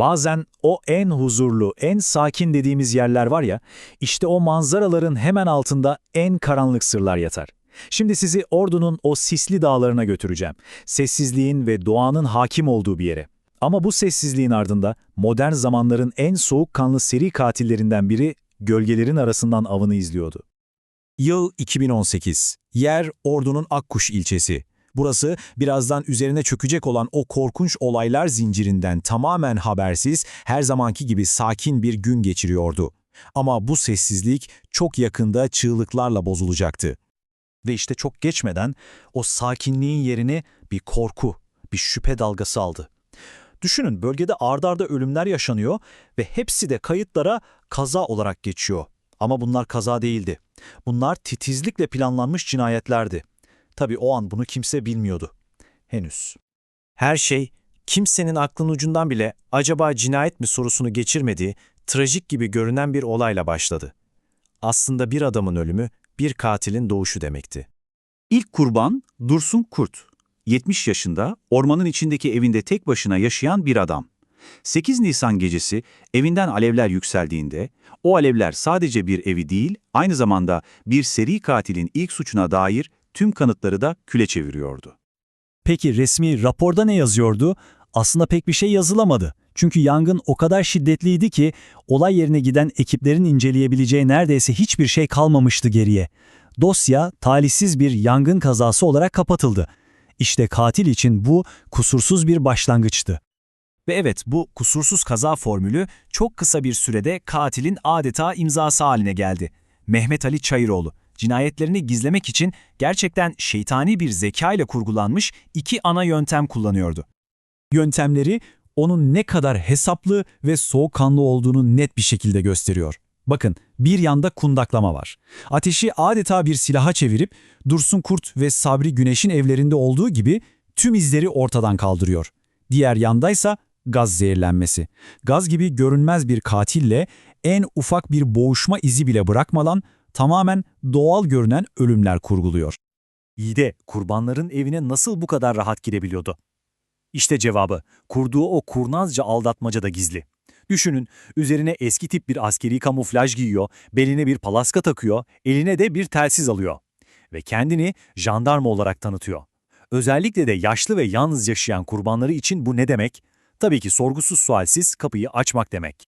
Bazen o en huzurlu, en sakin dediğimiz yerler var ya, işte o manzaraların hemen altında en karanlık sırlar yatar. Şimdi sizi Ordu'nun o sisli dağlarına götüreceğim. Sessizliğin ve doğanın hakim olduğu bir yere. Ama bu sessizliğin ardında modern zamanların en soğukkanlı seri katillerinden biri gölgelerin arasından avını izliyordu. Yıl 2018. Yer Ordu'nun Akkuş ilçesi. Burası birazdan üzerine çökecek olan o korkunç olaylar zincirinden tamamen habersiz, her zamanki gibi sakin bir gün geçiriyordu. Ama bu sessizlik çok yakında çığlıklarla bozulacaktı. Ve işte çok geçmeden o sakinliğin yerini bir korku, bir şüphe dalgası aldı. Düşünün bölgede ardarda ölümler yaşanıyor ve hepsi de kayıtlara kaza olarak geçiyor. Ama bunlar kaza değildi. Bunlar titizlikle planlanmış cinayetlerdi. Tabii o an bunu kimse bilmiyordu. Henüz. Her şey kimsenin aklının ucundan bile acaba cinayet mi sorusunu geçirmediği trajik gibi görünen bir olayla başladı. Aslında bir adamın ölümü bir katilin doğuşu demekti. İlk kurban Dursun Kurt. 70 yaşında ormanın içindeki evinde tek başına yaşayan bir adam. 8 Nisan gecesi evinden alevler yükseldiğinde o alevler sadece bir evi değil, aynı zamanda bir seri katilin ilk suçuna dair tüm kanıtları da küle çeviriyordu. Peki resmi raporda ne yazıyordu? Aslında pek bir şey yazılamadı. Çünkü yangın o kadar şiddetliydi ki olay yerine giden ekiplerin inceleyebileceği neredeyse hiçbir şey kalmamıştı geriye. Dosya talihsiz bir yangın kazası olarak kapatıldı. İşte katil için bu kusursuz bir başlangıçtı. Ve evet bu kusursuz kaza formülü çok kısa bir sürede katilin adeta imzası haline geldi. Mehmet Ali Çayıroğlu cinayetlerini gizlemek için gerçekten şeytani bir zeka ile kurgulanmış iki ana yöntem kullanıyordu. Yöntemleri onun ne kadar hesaplı ve soğukkanlı olduğunu net bir şekilde gösteriyor. Bakın bir yanda kundaklama var. Ateşi adeta bir silaha çevirip Dursun Kurt ve Sabri Güneş'in evlerinde olduğu gibi tüm izleri ortadan kaldırıyor. Diğer yandaysa gaz zehirlenmesi. Gaz gibi görünmez bir katille en ufak bir boğuşma izi bile bırakmadan tamamen doğal görünen ölümler kurguluyor. İyi de kurbanların evine nasıl bu kadar rahat girebiliyordu? İşte cevabı, kurduğu o kurnazca aldatmaca da gizli. Düşünün, üzerine eski tip bir askeri kamuflaj giyiyor, beline bir palaska takıyor, eline de bir telsiz alıyor. Ve kendini jandarma olarak tanıtıyor. Özellikle de yaşlı ve yalnız yaşayan kurbanları için bu ne demek? Tabii ki sorgusuz sualsiz kapıyı açmak demek.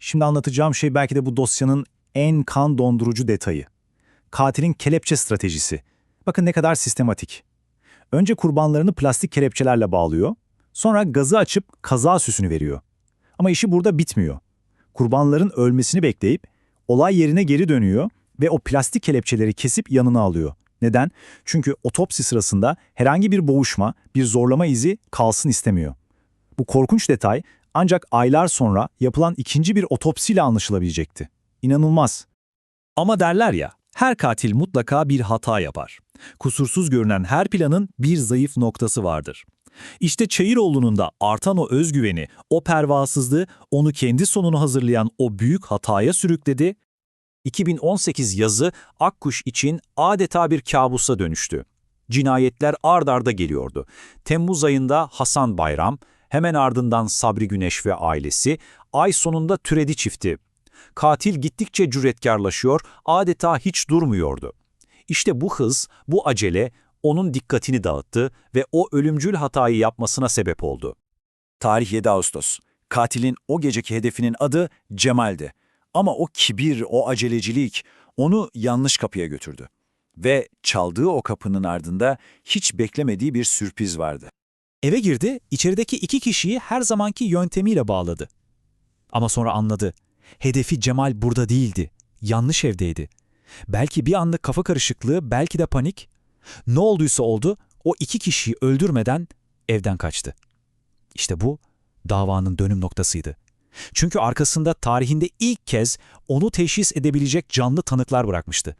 Şimdi anlatacağım şey belki de bu dosyanın en kan dondurucu detayı. Katilin kelepçe stratejisi. Bakın ne kadar sistematik. Önce kurbanlarını plastik kelepçelerle bağlıyor, sonra gazı açıp kaza süsünü veriyor. Ama işi burada bitmiyor. Kurbanların ölmesini bekleyip olay yerine geri dönüyor ve o plastik kelepçeleri kesip yanına alıyor. Neden? Çünkü otopsi sırasında herhangi bir boğuşma, bir zorlama izi kalsın istemiyor. Bu korkunç detay ancak aylar sonra yapılan ikinci bir otopsiyle anlaşılabilecekti. İnanılmaz. Ama derler ya, her katil mutlaka bir hata yapar. Kusursuz görünen her planın bir zayıf noktası vardır. İşte Çayıroğlu'nun da artan o özgüveni, o pervasızlığı onu kendi sonunu hazırlayan o büyük hataya sürükledi. 2018 yazı Akkuş için adeta bir kabusa dönüştü. Cinayetler ard arda geliyordu. Temmuz ayında Hasan Bayram, hemen ardından Sabri Güneş ve ailesi, ay sonunda Türedi çifti. Katil gittikçe cüretkarlaşıyor, adeta hiç durmuyordu. İşte bu hız, bu acele onun dikkatini dağıttı ve o ölümcül hatayı yapmasına sebep oldu. Tarih 7 Ağustos. Katilin o geceki hedefinin adı Cemal'di. Ama o kibir, o acelecilik onu yanlış kapıya götürdü. Ve çaldığı o kapının ardında hiç beklemediği bir sürpriz vardı. Eve girdi, içerideki iki kişiyi her zamanki yöntemiyle bağladı. Ama sonra anladı. Hedefi Cemal burada değildi. Yanlış evdeydi. Belki bir anlık kafa karışıklığı, belki de panik. Ne olduysa oldu, o iki kişiyi öldürmeden evden kaçtı. İşte bu davanın dönüm noktasıydı. Çünkü arkasında tarihinde ilk kez onu teşhis edebilecek canlı tanıklar bırakmıştı.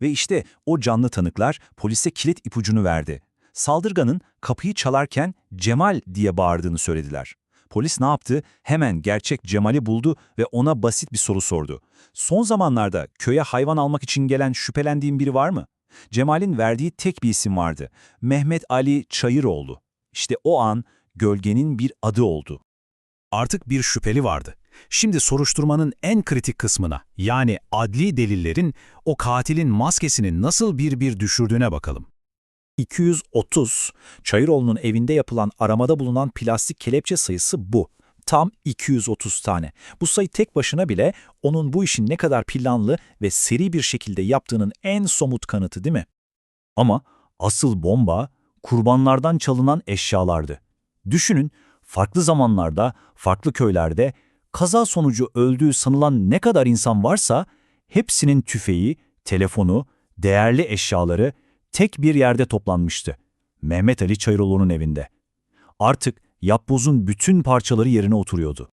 Ve işte o canlı tanıklar polise kilit ipucunu verdi. Saldırganın kapıyı çalarken Cemal diye bağırdığını söylediler. Polis ne yaptı? Hemen gerçek Cemal'i buldu ve ona basit bir soru sordu. Son zamanlarda köye hayvan almak için gelen şüphelendiğin biri var mı? Cemal'in verdiği tek bir isim vardı. Mehmet Ali Çayıroğlu. İşte o an gölgenin bir adı oldu. artık bir şüpheli vardı. Şimdi soruşturmanın en kritik kısmına, yani adli delillerin o katilin maskesini nasıl bir bir düşürdüğüne bakalım. 230, Çayıroğlu'nun evinde yapılan aramada bulunan plastik kelepçe sayısı bu. Tam 230 tane. Bu sayı tek başına bile onun bu işin ne kadar planlı ve seri bir şekilde yaptığının en somut kanıtı değil mi? Ama asıl bomba kurbanlardan çalınan eşyalardı. Düşünün, farklı zamanlarda, farklı köylerde kaza sonucu öldüğü sanılan ne kadar insan varsa hepsinin tüfeği, telefonu, değerli eşyaları tek bir yerde toplanmıştı. Mehmet Ali Çayıroğlu'nun evinde. Artık yapbozun bütün parçaları yerine oturuyordu.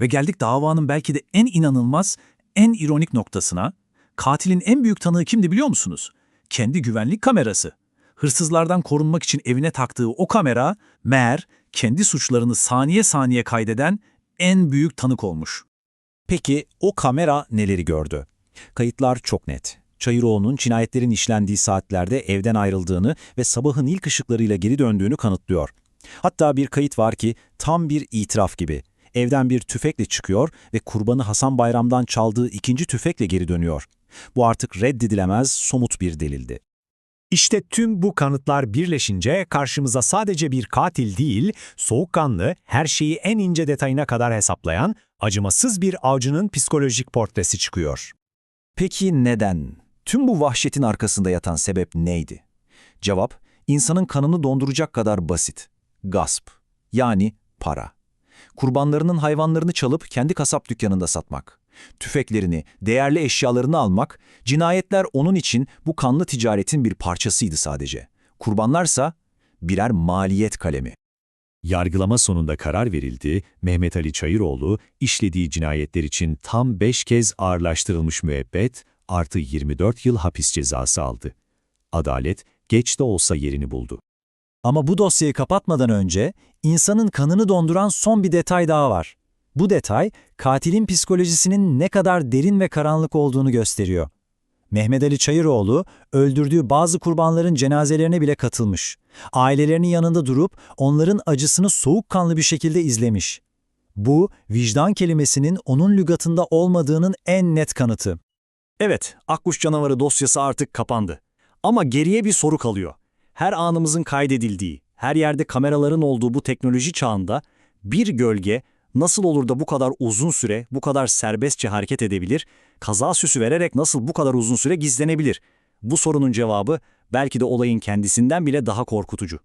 Ve geldik davanın belki de en inanılmaz, en ironik noktasına. Katilin en büyük tanığı kimdi biliyor musunuz? Kendi güvenlik kamerası. Hırsızlardan korunmak için evine taktığı o kamera, meğer kendi suçlarını saniye saniye kaydeden en büyük tanık olmuş. Peki o kamera neleri gördü? Kayıtlar çok net. Çayıroğlu'nun cinayetlerin işlendiği saatlerde evden ayrıldığını ve sabahın ilk ışıklarıyla geri döndüğünü kanıtlıyor. Hatta bir kayıt var ki tam bir itiraf gibi. Evden bir tüfekle çıkıyor ve kurbanı Hasan Bayram'dan çaldığı ikinci tüfekle geri dönüyor. Bu artık reddedilemez somut bir delildi. İşte tüm bu kanıtlar birleşince karşımıza sadece bir katil değil, soğukkanlı, her şeyi en ince detayına kadar hesaplayan, acımasız bir avcının psikolojik portresi çıkıyor. Peki neden? Tüm bu vahşetin arkasında yatan sebep neydi? Cevap, insanın kanını donduracak kadar basit. Gasp. Yani para. Kurbanlarının hayvanlarını çalıp kendi kasap dükkanında satmak. Tüfeklerini, değerli eşyalarını almak, cinayetler onun için bu kanlı ticaretin bir parçasıydı sadece. Kurbanlarsa birer maliyet kalemi. Yargılama sonunda karar verildi, Mehmet Ali Çayıroğlu işlediği cinayetler için tam 5 kez ağırlaştırılmış müebbet artı 24 yıl hapis cezası aldı. Adalet geç de olsa yerini buldu. Ama bu dosyayı kapatmadan önce insanın kanını donduran son bir detay daha var. Bu detay katilin psikolojisinin ne kadar derin ve karanlık olduğunu gösteriyor. Mehmet Ali Çayıroğlu öldürdüğü bazı kurbanların cenazelerine bile katılmış. Ailelerinin yanında durup onların acısını soğukkanlı bir şekilde izlemiş. Bu vicdan kelimesinin onun lügatında olmadığının en net kanıtı. Evet, Akkuş canavarı dosyası artık kapandı. Ama geriye bir soru kalıyor. Her anımızın kaydedildiği, her yerde kameraların olduğu bu teknoloji çağında bir gölge nasıl olur da bu kadar uzun süre, bu kadar serbestçe hareket edebilir, kaza süsü vererek nasıl bu kadar uzun süre gizlenebilir? Bu sorunun cevabı belki de olayın kendisinden bile daha korkutucu.